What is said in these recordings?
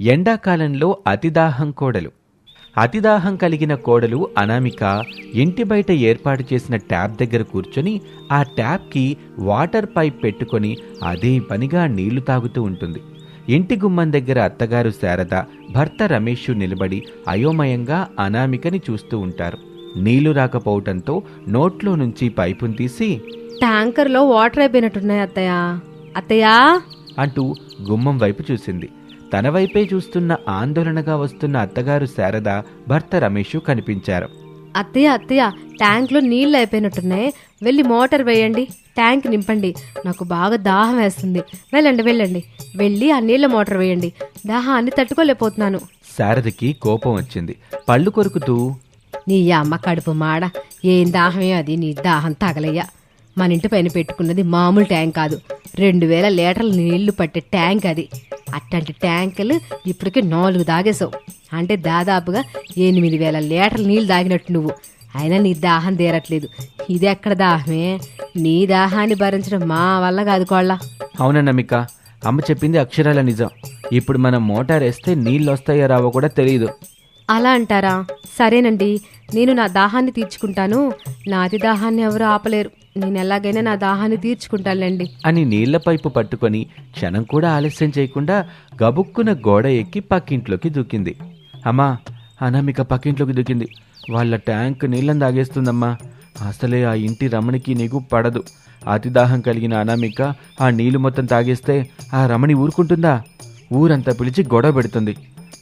ఎండాకాలంలో అతిదాహం కోడలు. అతిదాహం కలిగిన కోడలు అనామిక ఇంటి బయట ఏర్పాటు చేసిన ట్యాప్ దగ్గర కూర్చొని ఆ ట్యాప్కి వాటర్ పైప్ పెట్టుకొని అదే పనిగా నీళ్ళు తాగుతూ ఉంటుంది. ఇంటి గుమ్మం దగ్గర అత్తగారు శారద భర్త రమేష్ నిలబడి అయోమయంగా అనామికని చూస్తూ ఉంటారు. నీళ్ళు రాకపోవటంతో నోట్లో నుంచి పైపును తీసి ట్యాంకర్లో వాటర్ అయిపోయినట్టున్నాయి అత్తయ్య. అత్తయ్య. అంటూ గుమ్మం వైపు చూసింది. తన వైపే చూస్తున్న ఆందోళనగా వస్తున్న అత్తగారు శారద భర్త రమేష్ కనిపించారు. అత్తయ్య అత్తయ్య ట్యాంక్లో నీళ్ళు అయిపోయినట్టున్నాయి. వెళ్ళి మోటార్ వేయండి. ట్యాంక్ నింపండి. నాకు బాగా దాహం వేస్తుంది. వెళ్ళండి వెళ్ళండి. వెళ్ళి ఆ నీళ్ళ మోటార్ వేయండి. దాహాన్ని తట్టుకోలేకపోతున్నాను. శారదకి కోపం వచ్చింది. పళ్ళు కొరుకుతూ నీ అమ్మ కడుపు మాడ. ఏం దాహమే అది? నీ దాహం తగలయ్యా. మన ఇంటి పైన పెట్టుకున్నది మామూలు ట్యాంక్ కాదు. రెండు వేల లీటర్ల నీళ్ళు పట్టే ట్యాంక్ అది. అట్లాంటి ట్యాంకులు ఇప్పటికే నాలుగు దాగేసావు అంటే దాదాపుగా ఎనిమిది వేల లీటర్ల నీళ్ళు దాగినట్టు నువ్వు. అయినా నీ దాహం తీరట్లేదు. ఇది ఎక్కడ దాహమే? నీ దాహాన్ని భరించడం మా వల్ల కాదు కోళ్ళ. అవునన్నమిక అమ్మ చెప్పింది అక్షరాల నిజం. ఇప్పుడు మనం మోటార్ వేస్తే నీళ్ళు వస్తాయో రావో కూడా తెలియదు అలా అంటారా? సరేనండి. నేను నా దాహాన్ని తీర్చుకుంటాను. నా అతి దాహాన్ని ఎవరు ఆపలేరు. నేను ఎలాగైనా నా దాహాన్ని తీర్చుకుంటానులేండి. అని నీళ్ళ పైపు పట్టుకొని క్షణం కూడా ఆలస్యం చేయకుండా గబుక్కున గోడ ఎక్కి పక్కింట్లోకి దూకింది. అమ్మా అనామిక పక్కింట్లోకి దూకింది. వాళ్ళ ట్యాంక్ నీళ్ళని తాగేస్తుందమ్మా. అసలే ఆ ఇంటి రమణికి నీకు పడదు. అతిదాహం కలిగిన అనామిక ఆ నీళ్ళు మొత్తం తాగేస్తే ఆ రమణి ఊరుకుంటుందా? ఊరంతా పిలిచి గొడవ పెడుతుంది.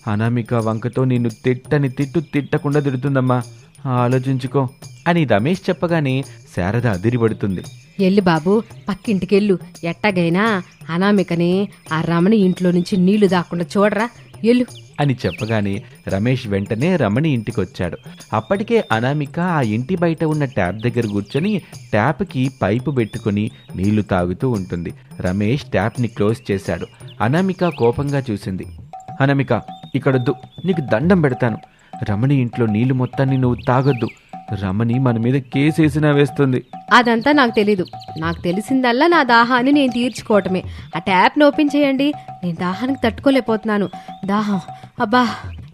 అనామిక వంకతో నిన్ను తిట్టని తిట్టు తిట్టకుండా తిడుతుందమ్మా. ఆలోచించుకో. అని రమేష్ చెప్పగానే శారద అదిరిపడుతుంది. ఎల్లు బాబు పక్కింటికెళ్ళు. ఎట్టగైనా అనామికని ఆ రమణి ఇంట్లో నుంచి నీళ్ళు దాక్కుండా చూడరా ఎల్లు. అని చెప్పగానే రమేష్ వెంటనే రమణి ఇంటికొచ్చాడు. అప్పటికే అనామిక ఆ ఇంటి బయట ఉన్న ట్యాప్ దగ్గర కూర్చొని ట్యాప్కి పైపు పెట్టుకుని నీళ్ళు తాగుతూ ఉంటుంది. రమేష్ ట్యాప్ని క్లోజ్ చేశాడు. అనామిక కోపంగా చూసింది. అనామిక ఇక్కడొద్దు నీకు దండం పెడతాను. రమణి ఇంట్లో నీళ్ళు మొత్తాన్ని నువ్వు తాగొద్దు. రమణి మన మీద కేసేసినా వేస్తుంది. అదంతా నాకు తెలీదు. నాకు తెలిసిందల్లా నా దాహాన్ని నేను తీర్చుకోవటమే. ఆ ట్యాప్ని ఓపెన్ చేయండి. నేను దాహానికి తట్టుకోలేకపోతున్నాను. దాహం. అబ్బా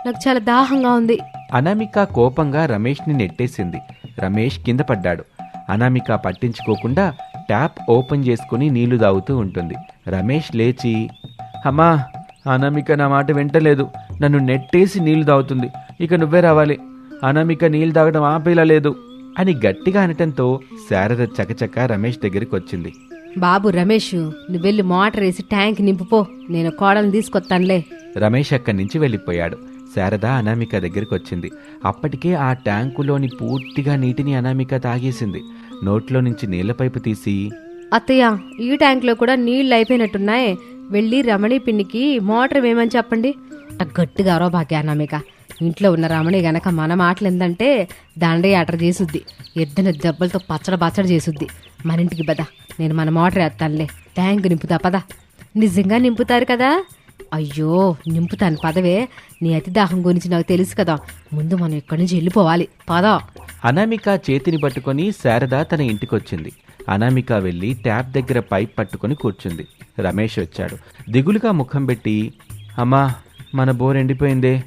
నాకు చాలా దాహంగా ఉంది. అనామిక కోపంగా రమేష్ని నెట్టేసింది. రమేష్ కింద పడ్డాడు. అనామిక పట్టించుకోకుండా ట్యాప్ ఓపెన్ చేసుకుని నీళ్ళు తాగుతూ ఉంటుంది. రమేష్ లేచి అమ్మా అనామిక నా మాట వింటలేదు. నన్ను నెట్టేసి నీళ్ళు తాగుతుంది. ఇక నువ్వే రావాలి. అనామిక నీళ్ళు తాగడం ఆపేలా లేదు అని గట్టిగా అనటంతో శారద చకచక రమేష్ దగ్గరికి వచ్చింది. బాబు రమేష్ నువ్వు వెళ్ళి మోటార్ వేసి ట్యాంక్ నింపుపో నేను కోడల్ని తీసుకొస్తానులే. రమేష్ అక్కడి నుంచి వెళ్ళిపోయాడు. శారద అనామిక దగ్గరికి వచ్చింది. అప్పటికే ఆ ట్యాంకులోని పూర్తిగా నీటిని అనామిక తాగేసింది. నోట్లో నుంచి నీళ్ళ పైపు తీసి అత్తయ్య ఈ ట్యాంక్లో కూడా నీళ్ళు అయిపోయినట్టున్నాయి. వెళ్ళి రమణి పిన్నికి మోటార్ వేయమని చెప్పండి. గట్టిగా అరవ భాగ్యానమిక ఇంట్లో ఉన్న రమణి గనక మన మాటలు ఏంటంటే దండే ఆటర్ చేసుద్ది. ఎద్దున దెబ్బలతో పచ్చడి పచ్చడి చేసుద్ది. మన ఇంటికి పద నేను మన మోటార్ వేస్తానులే. ట్యాంక్ నింపుతా పద. నిజంగా నింపుతారు కదా? అయ్యో నింపుతాను పదవే. నీ అతి దాహం గురించి నాకు తెలుసు కదా. ముందు మనం ఇక్కడి నుంచి వెళ్ళిపోవాలి. పద. అనామిక చేతిని పట్టుకొని శారద తన ఇంటికొచ్చింది. అనామిక వెళ్ళి ట్యాప్ దగ్గర పైప్ పట్టుకొని కూర్చుంది. రమేష్ వచ్చాడు. దిగులుగా ముఖం పెట్టి అమ్మా మన బోర్ ఎండిపోయిందే.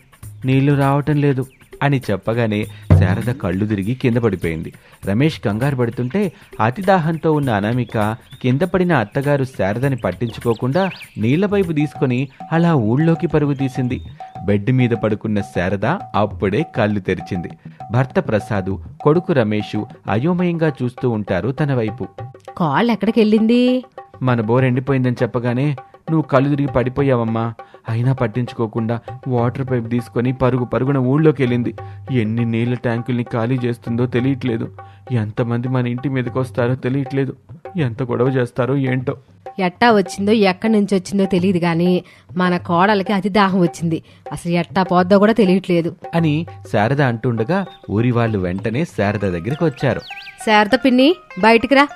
నీళ్ళు రావటం లేదు అని చెప్పగానే శారద కళ్ళు తిరిగి కింద పడిపోయింది. రమేష్ కంగారు పడుతుంటే అతిదాహంతో ఉన్న అనామిక కింద పడిన అత్తగారు శారదని పట్టించుకోకుండా నీళ్ళ పైపు తీసుకొని అలా ఊళ్ళోకి పరుగు తీసింది. బెడ్ మీద పడుకున్న శారద అప్పుడే కళ్ళు తెరిచింది. భర్త ప్రసాదు కొడుకు రమేషు అయోమయంగా చూస్తూ ఉంటారు తన వైపు. కాళ్ళు ఎక్కడికి వెళ్ళింది మన బోర్ ఎండిపోయిందని చెప్పగానే నువ్వు కళ్ళు తిరిగి పడిపోయావమ్మా. అయినా పట్టించుకోకుండా వాటర్ పైప్ తీసుకొని పరుగు పరుగున ఊళ్ళోకి వెళ్ళింది. ఎన్ని నీళ్ళ ట్యాంకుల్ని ఖాళీ చేస్తుందో తెలియట్లేదు. ఎంతమంది మన ఇంటి మీదకి వస్తారో తెలియట్లేదు. ఎంత గొడవ చేస్తారో ఏంటో. ఎట్టా వచ్చిందో ఎక్కడి నుంచి వచ్చిందో తెలియదు కానీ మన కోడలకి అతి దాహం వచ్చింది. అసలు ఎట్టా పోద్దో కూడా తెలియట్లేదు. అని శారద అంటుండగా ఊరి వాళ్ళు వెంటనే శారద దగ్గరికి వచ్చారు. శారద పిన్ని బయటికి రా.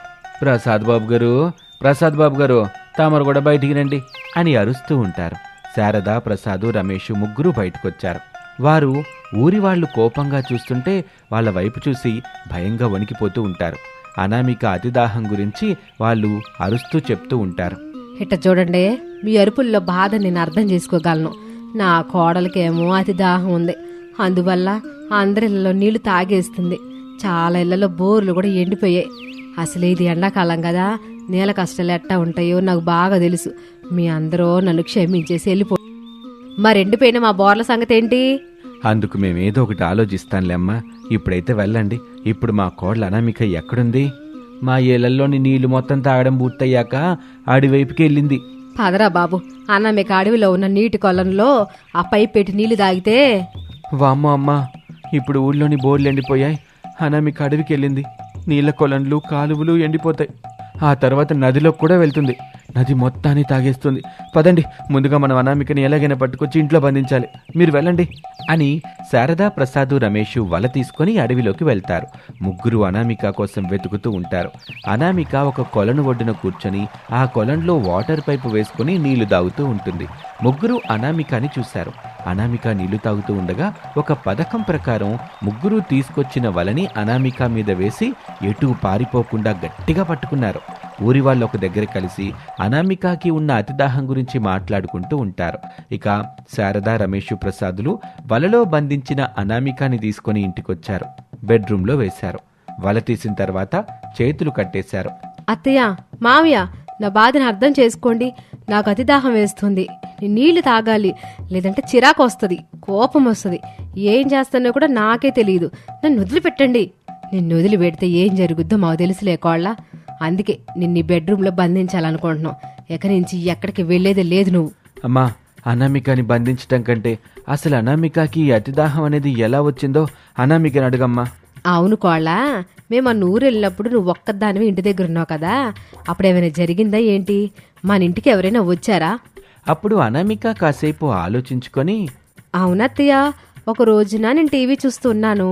ప్రసాద్ బాబు గారు ప్రసాద్ బాబు గారు తామరు కూడా బయటికి రండి అని అరుస్తూ ఉంటారు. శారద ప్రసాదు రమేష్ ముగ్గురు బయటకొచ్చారు. వారు ఊరి వాళ్ళు కోపంగా చూస్తుంటే వాళ్ళ వైపు చూసి భయంగా వణికిపోతూ ఉంటారు. అనామిక అతిదాహం గురించి వాళ్ళు అరుస్తూ చెప్తూ ఉంటారు. ఇట్ట చూడండి మీ అరుపుల్లో బాధ నేను అర్థం చేసుకోగలను. నా కోడలకేమో అతి దాహం ఉంది. అందువల్ల అందరిళ్ళలో నీళ్ళు తాగేస్తుంది. చాలా ఇళ్ళలో బోర్లు కూడా ఎండిపోయాయి. అసలు ఇది ఎండాకాలం కదా నేల కష్టాలు ఎట్టా ఉంటాయో నాకు బాగా తెలుసు. మీ అందరూ నన్ను క్షమించేసి వెళ్ళిపో. మరి ఎండిపోయిన మా బోర్ల సంగతి ఏంటి? అందుకు మేమేదో ఒకటి ఆలోచిస్తానులే అమ్మా. ఇప్పుడైతే వెళ్ళండి. ఇప్పుడు మా కోడలు అనామిక ఎక్కడుంది? మా ఏళ్ళలోని నీళ్ళు మొత్తం తాగడం పూర్తయ్యాక ఆడివైపుకి వెళ్ళింది. పదరా బాబు. అన్న మీకు అడవిలో ఉన్న నీటి కొలంలో ఆ పైప్ పెట్టి నీళ్ళు తాగితే? వామ్మో అమ్మా. ఇప్పుడు ఊళ్ళోని బోర్లు ఎండిపోయాయి. అనామిక అడవికి వెళ్ళింది. నీళ్ళ కొలన్లు కాలువలు ఎండిపోతాయి. ఆ తర్వాత నదిలో కూడా వెళ్తుంది. నది మొత్తాన్ని తాగేస్తుంది. పదండి ముందుగా మనం అనామికని ఎలాగైనా పట్టుకొచ్చి ఇంట్లో బంధించాలి. మీరు వెళ్ళండి. అని శారదా ప్రసాదు రమేష్ వల తీసుకొని అడవిలోకి వెళ్తారు. ముగ్గురు అనామిక కోసం వెతుకుతూ ఉంటారు. అనామిక ఒక కొలను ఒడ్డున కూర్చొని ఆ కొలంలో వాటర్ పైపు వేసుకొని నీళ్ళు తాగుతూ ఉంటుంది. ముగ్గురు అనామికని చూశారు. అనామిక నీళ్ళు తాగుతూ ఉండగా ఒక పథకం ప్రకారం ముగ్గురు తీసుకొచ్చిన వలని అనామిక మీద వేసి ఎటు పారిపోకుండా గట్టిగా పట్టుకున్నారు. ఊరి వాళ్ళు ఒక దగ్గర కలిసి అనామికకి ఉన్న అతిదాహం గురించి మాట్లాడుకుంటూ ఉంటారు. ఇక శారదా రమేష్ ప్రసాదులు వలలో బంధించిన అనామికాని తీసుకొని ఇంటికొచ్చారు. బెడ్రూమ్లో వేశారు. వల తీసిన తర్వాత చేతులు కట్టేశారు. అత్తయ్య మామయ్య నా బాధను అర్థం చేసుకోండి. నాకు అతిదాహం వేస్తుంది. నీళ్ళు తాగాలి. లేదంటే చిరాకు వస్తుంది కోపం వస్తుంది. ఏం చేస్తానో కూడా నాకే తెలియదు నన్ను వదిలిపెట్టండి. నిన్ను వదిలిపెడితే ఏం జరుగుద్దో మాకు తెలుసులే కోళ్ళ. అందుకే నిన్ను బెడ్రూమ్లో బంధించాలనుకుంటున్నాం. ఎక్కడి నుంచి ఎక్కడికి వెళ్ళేదే లేదు నువ్వు. అమ్మా అనామికని బంధించటం కంటే అసలు అనామికకి అతిదాహం అనేది ఎలా వచ్చిందో అనామికని అడుగమ్మా. అవును కోళ్ళ మేము ఆ నూరు వెళ్ళినప్పుడు నువ్వు ఒక్కదానివి ఇంటి దగ్గర ఉన్నావు కదా. అప్పుడు ఏమైనా జరిగిందా ఏంటి? మన ఇంటికి ఎవరైనా వచ్చారా? అప్పుడు అనామిక కాసేపు ఆలోచించుకొని అవునత్తయ్య ఒక రోజున నేను టీవీ చూస్తున్నాను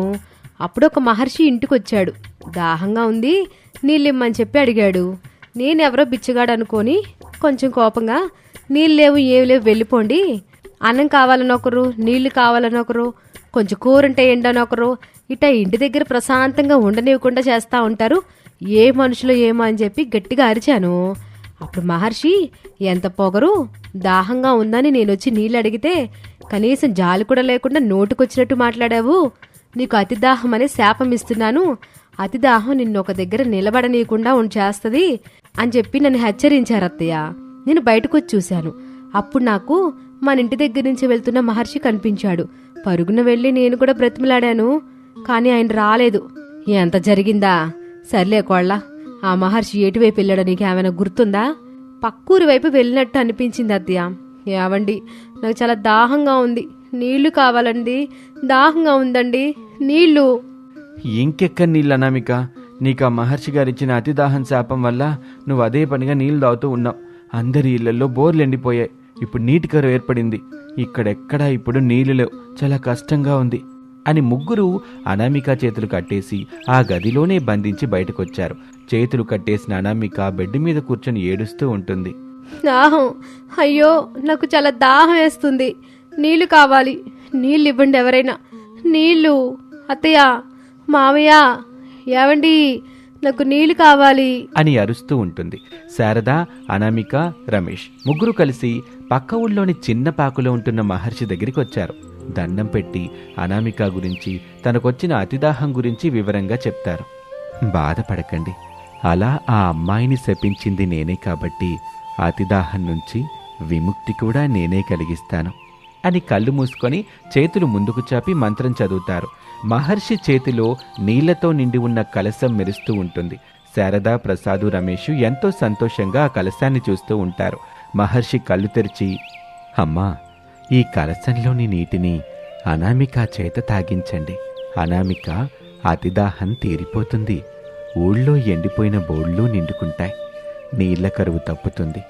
అప్పుడు ఒక మహర్షి ఇంటికి వచ్చాడు దాహంగా ఉంది నీళ్ళిమ్మని చెప్పి అడిగాడు. నేనెవరో బిచ్చగాడు అనుకొని కొంచెం కోపంగా నీళ్ళు లేవు ఏవి లేవు వెళ్ళిపోండి. అన్నం కావాలని ఒకరు నీళ్ళు కావాలని ఒకరు కొంచెం కూరంటే ఎండని ఒకరు ఇట్టా ఇంటి దగ్గర ప్రశాంతంగా ఉండనివ్వకుండా చేస్తూ ఉంటారు. ఏ మనుషులు ఏమో అని చెప్పి గట్టిగా అరిచాను. అప్పుడు మహర్షి ఎంత పొగరు దాహంగా ఉందని నేను వచ్చి నీళ్ళు అడిగితే కనీసం జాలి కూడా లేకుండా నోటుకొచ్చినట్టు మాట్లాడావు. నీకు అతి దాహం అనే శాపం ఇస్తున్నాను అతి దాహం నిన్ను ఒక దగ్గర నిలబడనీయకుండా ఉంచేస్తుంది అని చెప్పి నన్ను హెచ్చరించారు అత్తయ్య నేను బయటకు వచ్చి చూశాను. అప్పుడు నాకు మన ఇంటి దగ్గర నుంచి వెళ్తున్న మహర్షి కనిపించాడు. పరుగున వెళ్ళి నేను కూడా బ్రతిమలాడాను కానీ ఆయన రాలేదు. ఎంత జరిగిందా? సర్లే కోళ్ళ ఆ మహర్షి ఎటువైపు వెళ్ళాడో నీకు ఏమైనా గుర్తుందా? పక్కూరి వైపు వెళ్ళినట్టు అనిపించింది అత్తయ్య. ఏవండి నాకు చాలా దాహంగా ఉంది. నీళ్ళు కావాలండి. దాహంగా ఉందండి. నీళ్ళు. ఇంకెక్క నీళ్ళు అనామిక? నీకు ఆ మహర్షి గారు ఇచ్చిన అతిదాహం శాపం వల్ల నువ్వు అదే పనిగా నీళ్ళు తాగుతూ ఉన్నావు. అందరి ఇళ్ళలో బోర్లు ఎండిపోయాయి. ఇప్పుడు నీటి కరువు ఏర్పడింది. ఇక్కడెక్కడా ఇప్పుడు నీళ్ళు లేవు. చాలా కష్టంగా ఉంది అని ముగ్గురు అనామిక చేతులు కట్టేసి ఆ గదిలోనే బంధించి బయటకొచ్చారు. చేతులు కట్టేసిన అనామిక బెడ్ మీద కూర్చొని ఏడుస్తూ ఉంటుంది. దాహం. అయ్యో నాకు చాలా దాహం వేస్తుంది. నీళ్ళు కావాలి. నీళ్ళు ఇవ్వండి ఎవరైనా. నీళ్ళు అత్తయ్య మామయ్య ఏవండి నాకు నీళ్ళు కావాలి. అని అరుస్తూ ఉంటుంది. శారద అనామిక రమేష్ ముగ్గురు కలిసి పక్క ఊళ్ళోని చిన్న పాకులో ఉంటున్న మహర్షి దగ్గరికి వచ్చారు. దండం పెట్టి అనామిక గురించి తనకొచ్చిన అతిదాహం గురించి వివరంగా చెప్తారు. బాధపడకండి. అలా ఆ అమ్మాయిని శపించింది నేనే కాబట్టి అతిదాహం నుంచి విముక్తి కూడా నేనే కలిగిస్తాను. అని కళ్ళు మూసుకొని చేతులు ముందుకు చాపి మంత్రం చదువుతారు. మహర్షి చేతిలో నీళ్ళతో నిండి ఉన్న కలశం మెరుస్తూ ఉంటుంది. శారదా ప్రసాదు రమేష్ ఎంతో సంతోషంగా ఆ కలశాన్ని చూస్తూ ఉంటారు. మహర్షి కళ్ళు తెరిచి అమ్మా ఈ కలశంలోని నీటిని అనామిక చేత తాగించండి. అనామిక అతిదాహం తీరిపోతుంది. ఊళ్ళో ఎండిపోయిన బోళ్ళు నిండుకుంటాయి. నీళ్ళ కరువు తప్పుతుంది.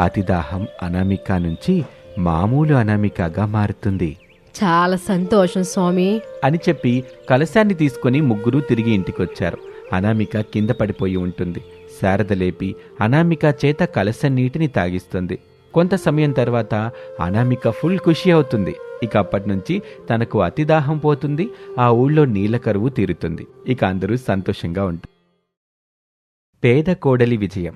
అతిదాహం అనామిక నుంచి మామూలు అనామికగా మారుతుంది. చాలా సంతోషం స్వామి. అని చెప్పి కలశాన్ని తీసుకొని ముగ్గురు తిరిగి ఇంటికొచ్చారు. అనామిక కింద పడిపోయి ఉంటుంది. శారద లేపి అనామిక చేత కలశం నీటిని తాగిస్తుంది. కొంత సమయం తర్వాత అనామిక ఫుల్ ఖుషి అవుతుంది. ఇక అప్పటి నుంచి తనకు అతిదాహం పోతుంది. ఆ ఊళ్ళో నీళ్ళ కరువు తీరుతుంది. ఇక అందరూ సంతోషంగా ఉంటారు పేద కోడలి విజయం.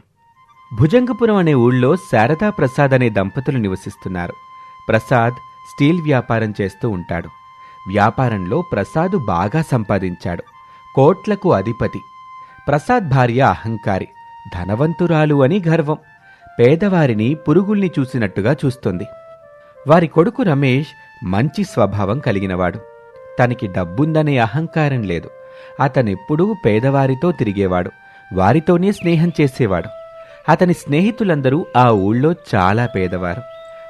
భుజంగపురం అనే ఊళ్ళో శారదా ప్రసాద్ అనే దంపతులు నివసిస్తున్నారు. ప్రసాద్ స్టీల్ వ్యాపారం చేస్తూ ఉంటాడు. వ్యాపారంలో ప్రసాద్ బాగా సంపాదించాడు. కోట్లకు అధిపతి. ప్రసాద్ భార్య అహంకారి ధనవంతురాలు అని గర్వం. పేదవారిని పురుగుల్ని చూసినట్టుగా చూస్తుంది. వారి కొడుకు రమేష్ మంచి స్వభావం కలిగినవాడు. తనకి డబ్బుందనే అహంకారం లేదు. అతనెప్పుడూ పేదవారితో తిరిగేవాడు. వారితోనే స్నేహం చేసేవాడు. అతని స్నేహితులందరూ ఆ ఊళ్ళో చాలా పేదవారు.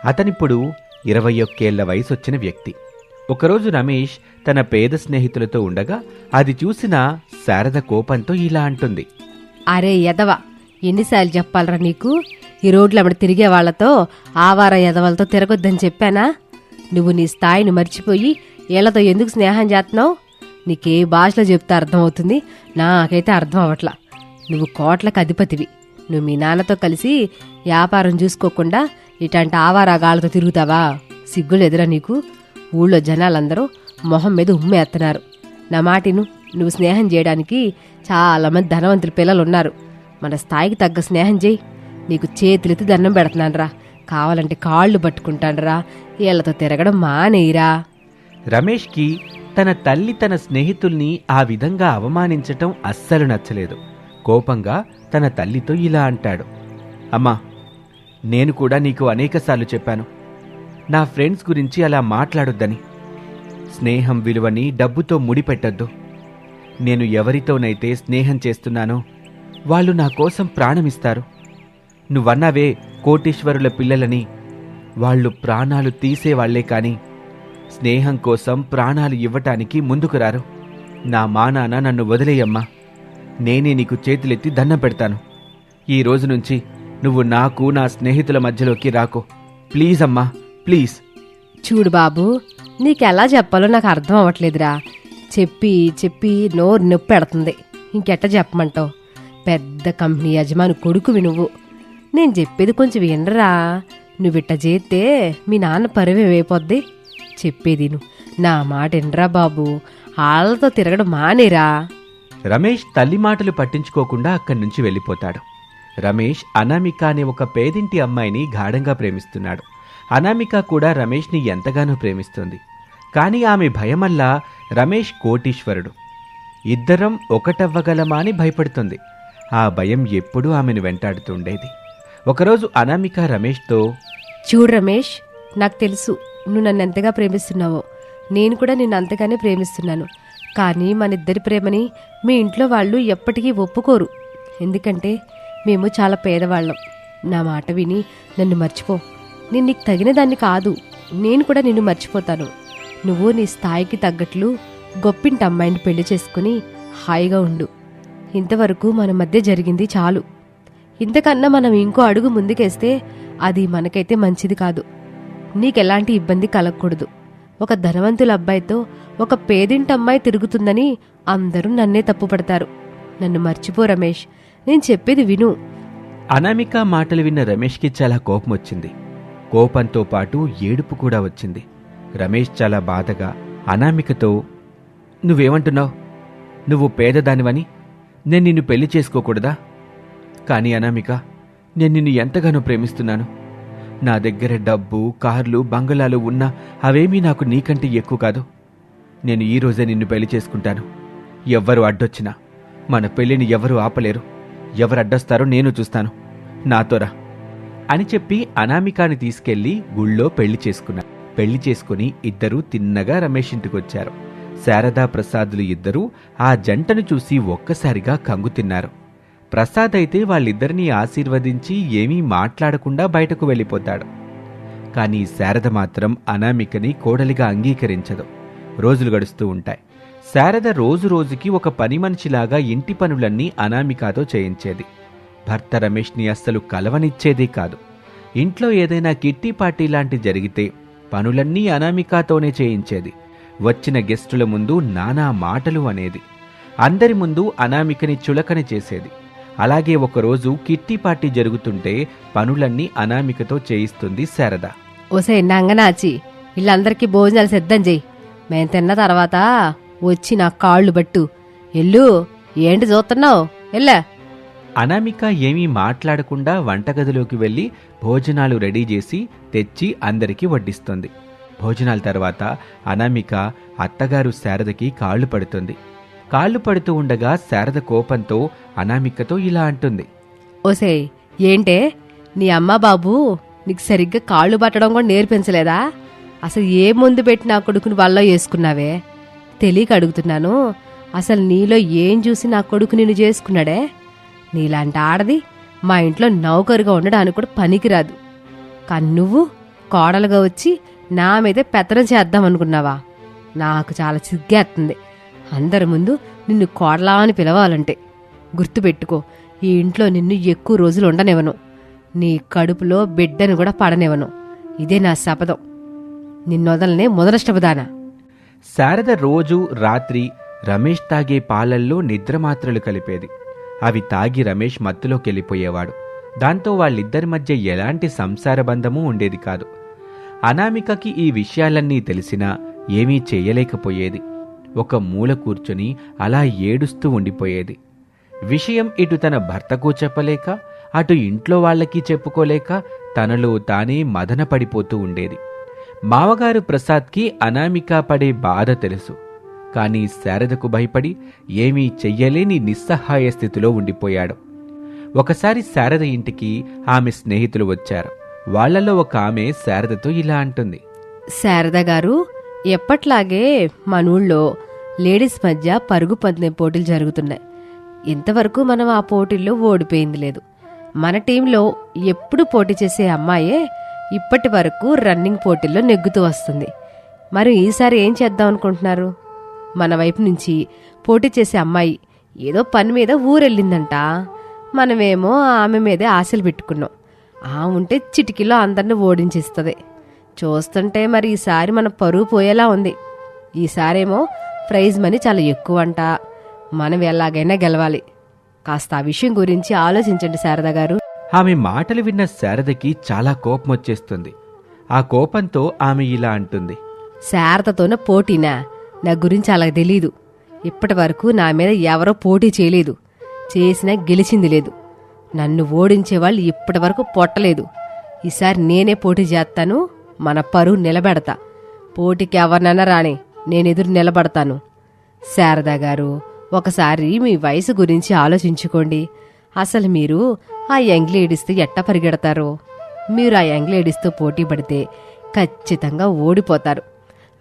అతనిప్పుడు ఇరవై ఒక్కేళ్ళ వయసొచ్చిన వ్యక్తి. ఒకరోజు రమేష్ తన పేద స్నేహితులతో ఉండగా అది చూసిన శారద కోపంతో ఇలా అంటుంది. అరే ఎదవ ఎన్నిసార్లు చెప్పాలరా నీకు? ఈ రోడ్లు అమ్మడి తిరిగే వాళ్ళతో ఆవార ఎదవలతో తిరగొద్దని చెప్పానా? నువ్వు నీ స్థాయిని మర్చిపోయి వీళ్ళతో ఎందుకు స్నేహం చేస్తున్నావు? నీకే భాషలో చెప్తే అర్థమవుతుంది. నాకైతే అర్థం అవట్లా నువ్వు కోట్లకు అధిపతివి. నువ్వు మీ నాన్నతో కలిసి వ్యాపారం చూసుకోకుండా ఇట్లాంటి ఆవారాగాళ్ళతో తిరుగుతావా? సిగ్గులేదురా నీకు. ఊళ్ళో జనాలందరూ మొహం మీద ఉమ్మేస్తున్నారు నా మాటిను నువ్వు స్నేహం చేయడానికి చాలా మంది ధనవంతుల పిల్లలు ఉన్నారు మన స్థాయికి తగ్గ స్నేహం చేయి. నీకు చేతులెత్తి దండం పెడుతున్నానురా. కావాలంటే కాళ్ళు పట్టుకుంటానురా. వీళ్ళతో తిరగడం మానేయిరా. రమేష్కి తన తల్లి తన స్నేహితుల్ని ఆ విధంగా అవమానించటం అస్సలు నచ్చలేదు. కోపంగా తన తల్లితో ఇలా అంటాడు. అమ్మా నేను కూడా నీకు అనేకసార్లు చెప్పాను. నా ఫ్రెండ్స్ గురించి అలా మాట్లాడొద్దని. స్నేహం విలువని డబ్బుతో ముడిపెట్టొద్దు. నేను ఎవరితోనైతే స్నేహం చేస్తున్నానో వాళ్ళు నా కోసం ప్రాణమిస్తారు. నువ్వన్నావే కోటీశ్వరుల పిల్లలని. వాళ్ళు ప్రాణాలు తీసేవాళ్ళే కాని స్నేహం కోసం ప్రాణాలు ఇవ్వటానికి ముందుకు రారు. నా మానాన నన్ను వదిలేయమ్మా. నేనే నీకు చేతులెత్తి దండం పెడతాను. ఈ రోజు నుంచి నువ్వు నాకు నా స్నేహితుల మధ్యలోకి రాకో. ప్లీజ్ అమ్మా ప్లీజ్. చూడు బాబు నీకెలా చెప్పాలో నాకు అర్థం అవ్వట్లేదురా. చెప్పి చెప్పి నోరు నొప్పి పెడుతుంది. ఇంకెట్ట చెప్పమంటావు? పెద్ద కంపెనీ యజమాని కొడుకువి నువ్వు. నేను చెప్పేది కొంచెం వినరా? నువ్విట్ట చేస్తే మీ నాన్న పరివేమైపోద్ది చెప్పేది నువ్వు నా మాట వినరా బాబు? వాళ్ళతో తిరగడం మానేరా. రమేష్ తల్లి మాటలు పట్టించుకోకుండా అక్కడి నుంచి వెళ్ళిపోతాడు. రమేష్ అనామిక అనే ఒక పేదింటి అమ్మాయిని గాఢంగా ప్రేమిస్తున్నాడు. అనామిక కూడా రమేష్ని ఎంతగానో ప్రేమిస్తుంది. కానీ ఆమె భయమల్లా రమేష్ కోటీశ్వరుడు. ఇద్దరం ఒకటవ్వగలమా అని భయపడుతుంది. ఆ భయం ఎప్పుడూ ఆమెను వెంటాడుతుండేది ఒకరోజు అనామిక రమేష్తో చూడు రమేష్ నాకు తెలుసు నువ్వు నన్ను ఎంతగా ప్రేమిస్తున్నావో. నేను కూడా నిన్ను అంతగానే ప్రేమిస్తున్నాను. కానీ మన ఇద్దరి ప్రేమని మీ ఇంట్లో వాళ్ళు ఎప్పటికీ ఒప్పుకోరు. ఎందుకంటే మేము చాలా పేదవాళ్ళం. నా మాట విని నన్ను మర్చిపో. నేను నీకు తగిన దాన్ని కాదు. నేను కూడా నిన్ను మర్చిపోతాను. నువ్వు నీ స్థాయికి తగ్గట్లు గొప్పింటి అమ్మాయిని పెళ్ళి చేసుకుని హాయిగా ఉండు. ఇంతవరకు మన మధ్య జరిగింది చాలు. ఇంతకన్నా మనం ఇంకో అడుగు ముందుకేస్తే అది మనకైతే మంచిది కాదు. నీకెలాంటి ఇబ్బంది కలగకూడదు. ఒక ధనవంతుల అబ్బాయితో ఒక పేదింటి అమ్మాయి తిరుగుతుందని అందరూ నన్నే తప్పుపడతారు. నన్ను మర్చిపో రమేష్. నేను చెప్పేది విను. అనామిక మాటలు విన్న రమేష్కి చాలా కోపం వచ్చింది. కోపంతో పాటు ఏడుపు కూడా వచ్చింది. రమేష్ చాలా బాధగా అనామికతో నువ్వేమంటున్నావు? నువ్వు పేదదానివని? నేను నిన్ను పెళ్ళి చేసుకోకూడదా? కానీ అనామిక నేను నిన్ను ఎంతగానో ప్రేమిస్తున్నాను. నా దగ్గర డబ్బు కార్లు బంగళాలు ఉన్నా అవేమీ నాకు నీకంటే ఎక్కువ కాదు. నేను ఈ రోజే నిన్ను పెళ్ళి చేసుకుంటాను. ఎవ్వరు అడ్డొచ్చినా మన పెళ్ళిని ఎవరు ఆపలేరు. ఎవరు అడ్డొస్తారో నేను చూస్తాను. నాతోరా అని చెప్పి అనామికాని తీసుకెళ్ళి గుళ్ళో పెళ్ళి చేసుకున్నా. పెళ్ళి చేసుకుని ఇద్దరూ తిన్నగా రమేష్ ఇంటికొచ్చారు. శారదా ప్రసాదులు ఇద్దరూ ఆ జంటను చూసి ఒక్కసారిగా కంగు తిన్నారు. ప్రసాద్ అయితే వాళ్ళిద్దరినీ ఆశీర్వదించి ఏమీ మాట్లాడకుండా బయటకు వెళ్ళిపోతాడు. కానీ శారద మాత్రం అనామికని కోడలిగా అంగీకరించదు. రోజులు గడుస్తూ ఉంటాయి. శారద రోజు రోజుకి ఒక పని మనిషిలాగా ఇంటి పనులన్నీ అనామికతో చేయించేది. భర్త రమేష్ని అస్సలు కలవనిచ్చేదే కాదు. ఇంట్లో ఏదైనా కిట్టి పార్టీ లాంటి జరిగితే పనులన్నీ అనామికాతోనే చేయించేది. వచ్చిన గెస్టుల ముందు నానా మాటలు అనేది. అందరి ముందు అనామికని చులకన చేసేది. అలాగే ఒకరోజు కిట్టి పార్టీ జరుగుతుంటే పనులన్నీ అనామికతో చేయిస్తుంది శారద. ఓసే నంగనాచి వీళ్ళందరికీ భోజనాలు సిద్ధం చెయ్యి మేము తిన్న తర్వాత వచ్చి నా కాళ్ళు బట్టు ఎల్లు ఏంటి చూస్తున్నావు ఎల్లా? అనామిక ఏమీ మాట్లాడకుండా వంటగదిలోకి వెళ్ళి భోజనాలు రెడీ చేసి తెచ్చి అందరికీ వడ్డిస్తుంది. భోజనాల తర్వాత అనామిక అత్తగారు శారదకి కాళ్ళు పడుతుంది. కాళ్ళు పడుతూ ఉండగా శారద కోపంతో అనామికతో ఇలా అంటుంది. ఓసేయ్ ఏంటే? నీ అమ్మ బాబు నీకు సరిగ్గా కాళ్ళు పట్టడం కూడా నేర్పించలేదా? అసలు ఏ ముందు పెట్టి నా కొడుకుని వల్ల వేసుకున్నావే తెలియక అడుగుతున్నాను అసలు నీలో ఏం చూసి నా కొడుకు నిన్ను చేసుకున్నాడే? నీలాంటి ఆడది మా ఇంట్లో నౌకరుగా ఉండడానికి కూడా పనికిరాదు. కానీ నువ్వు కోడలుగా వచ్చి నా మీదే పెత్తనం చేద్దాం అనుకున్నావా? నాకు చాలా సిగ్గేస్తుంది అందరి ముందు నిన్ను కోడలా అని పిలవాలంటే. గుర్తుపెట్టుకో ఈ ఇంట్లో నిన్ను ఎక్కువ రోజులు ఉండనివ్వను. నీ కడుపులో బిడ్డను కూడా పడనివ్వను. ఇదే నా శపథం నిన్నొదలనే మొదలష్టపదానా శారద రోజు రాత్రి రమేష్ తాగే పాలల్లో నిద్రమాత్రలు కలిపేది. అవి తాగి రమేష్ మత్తులోకెళ్ళిపోయేవాడు. దాంతో వాళ్ళిద్దరి మధ్య ఎలాంటి సంసార బంధమూ ఉండేది కాదు. అనామికకి ఈ విషయాలన్నీ తెలిసినా ఏమీ చేయలేకపోయేది. ఒక మూల కూర్చొని అలా ఏడుస్తూ ఉండిపోయేది. విషయం ఇటు తన భర్తకు చెప్పలేక అటు ఇంట్లో వాళ్ళకి చెప్పుకోలేక తనలో తానే మదన పడిపోతూ ఉండేది. మావగారు ప్రసాద్కి అనామిక పడే బాధ తెలుసు. కానీ శారదకు భయపడి ఏమీ చెయ్యలేని నిస్సహాయ స్థితిలో ఉండిపోయాడు. ఒకసారి శారద ఇంటికి ఆమె స్నేహితులు వచ్చారు. వాళ్ళలో ఒక ఆమె శారదతో ఇలా అంటుంది. శారద గారు ఎప్పట్లాగే మన ఊళ్ళో లేడీస్ మధ్య పరుగు పందెం పోటీలు జరుగుతున్నాయి. ఇంతవరకు మనం ఆ పోటీల్లో ఓడిపోయింది లేదు. మన టీంలో ఎప్పుడు పోటీ చేసే అమ్మాయే ఇప్పటి వరకు రన్నింగ్ పోటీల్లో నెగ్గుతూ వస్తుంది. మరి ఈసారి ఏం చేద్దాం అనుకుంటున్నారు? మన వైపు నుంచి పోటీ చేసే అమ్మాయి ఏదో పని మీద ఊరెళ్ళిందంట. మనమేమో ఆమె మీదే ఆశలు పెట్టుకున్నాం. ఆ ఉంటే చిటికీలో అందరిని ఓడించిస్తుంది. చూస్తుంటే మరి ఈసారి మన పరువు పోయేలా ఉంది. ఈసారేమో ప్రైజ్ మనీ చాలా ఎక్కువ అంట మనం ఎలాగైనా గెలవాలి. కాస్త ఆ విషయం గురించి ఆలోచించండి శారద గారు. ఆమె మాటలు విన్న శారదకి చాలా కోపం వచ్చేస్తుంది. ఆ కోపంతో ఆమె ఇలా అంటుంది. శారదతోనే పోటీనా? నా గురించి అలా తెలీదు. ఇప్పటి వరకు నా మీద ఎవరో పోటీ చేయలేదు. చేసినా గెలిచింది లేదు. నన్ను ఓడించే వాళ్ళు ఇప్పటి వరకు పొట్టలేదు. ఈసారి నేనే పోటీ చేస్తాను. మన పరువు నిలబెడతా. పోటీకి ఎవరినన్నా రాని నేను ఎదురు నిలబడతాను. శారదా గారు ఒకసారి మీ వయసు గురించి ఆలోచించుకోండి. అసలు మీరు ఆ యంగ్ లేడీస్తో ఎట్ట పరిగెడతారో? మీరు ఆ యంగ్ లేడీస్తో పోటీ పడితే ఖచ్చితంగా ఓడిపోతారు.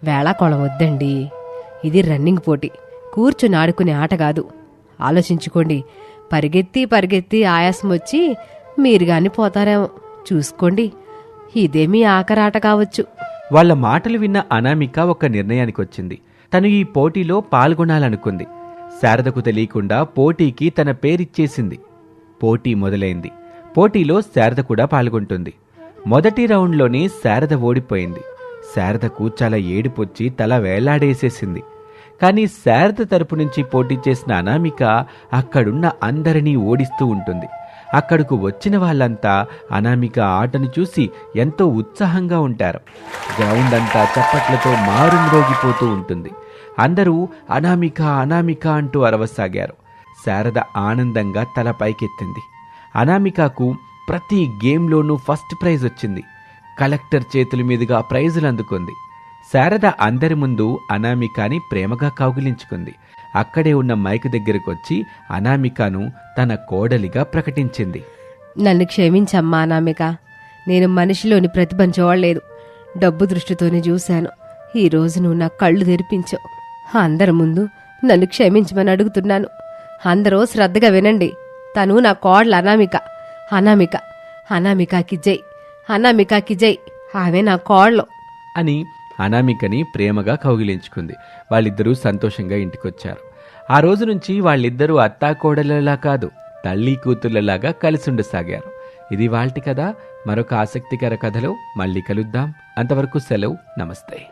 వేళాకోళం వద్దండి. ఇది రన్నింగ్ పోటీ. కూర్చుని ఆడుకునే ఆట కాదు. ఆలోచించుకోండి. పరిగెత్తి పరిగెత్తి ఆయాసం వచ్చి మీరు కానీ పోతారేమో. చూసుకోండి. ఇదేమీ ఆకరాట ఆఖరాట కావచ్చు. వాళ్ళ మాటలు విన్న అనామిక ఒక నిర్ణయానికి వచ్చింది తను ఈ పోటీలో పాల్గొనాలనుకుంది. శారదకు తెలియకుండా పోటీకి తన పేరిచ్చేసింది. పోటీ మొదలైంది. పోటీలో శారద కూడా పాల్గొంటుంది. మొదటి రౌండ్లోనే శారద ఓడిపోయింది. శారదకు చాలా ఏడుపొచ్చి తల వేలాడేసేసింది. కానీ శారద తరపు నుంచి పోటీ చేసిన అనామిక అక్కడున్న అందరినీ ఓడిస్తూ ఉంటుంది. అక్కడకు వచ్చిన వాళ్ళంతా అనామిక ఆటను చూసి ఎంతో ఉత్సాహంగా ఉంటారు. గ్రౌండ్ అంతా చప్పట్లతో మారుమ్రోగిపోతూ ఉంటుంది. అందరూ అనామిక అనామిక అంటూ అరవసాగారు. శారద ఆనందంగా తల పైకెత్తింది. అనామికకు ప్రతి గేమ్లోనూ ఫస్ట్ ప్రైజ్ వచ్చింది. కలెక్టర్ చేతుల మీదుగా ప్రైజులు అందుకుంది శారద అందరి ముందు అనామికాని ప్రేమగా కౌగిలించుకుంది. అక్కడే ఉన్న మైక్ దగ్గరకు వచ్చి అనామికను తన కోడలిగా ప్రకటించింది. నన్ను క్షమించమ్మా అనామిక. నేను మనిషిలోని ప్రతిభను చూడలేదు. డబ్బు దృష్టితోనే చూశాను. ఈ రోజు నువ్వు నా కళ్ళు తెరిపించావు. అందరి ముందు నన్ను క్షమించమని అడుగుతున్నాను. అందరూ శ్రద్ధగా వినండి. తను నా కోడలు అనామిక. అనామిక. అనామికాకి జై. అనామికాకి జై. ఆమె నా కోడలు. అని అనామికని ప్రేమగా కౌగిలించుకుంది. వాళ్ళిద్దరూ సంతోషంగా ఇంటికొచ్చారు. ఆ రోజు నుంచి వాళ్ళిద్దరూ అత్తాకోడలలా కాదు తల్లి కూతుర్లలాగా కలిసుండసాగారు. ఇది వాళ్ళటి కథ. మరొక ఆసక్తికర కథలో మళ్ళీ కలుద్దాం. అంతవరకు సెలవు. నమస్తే.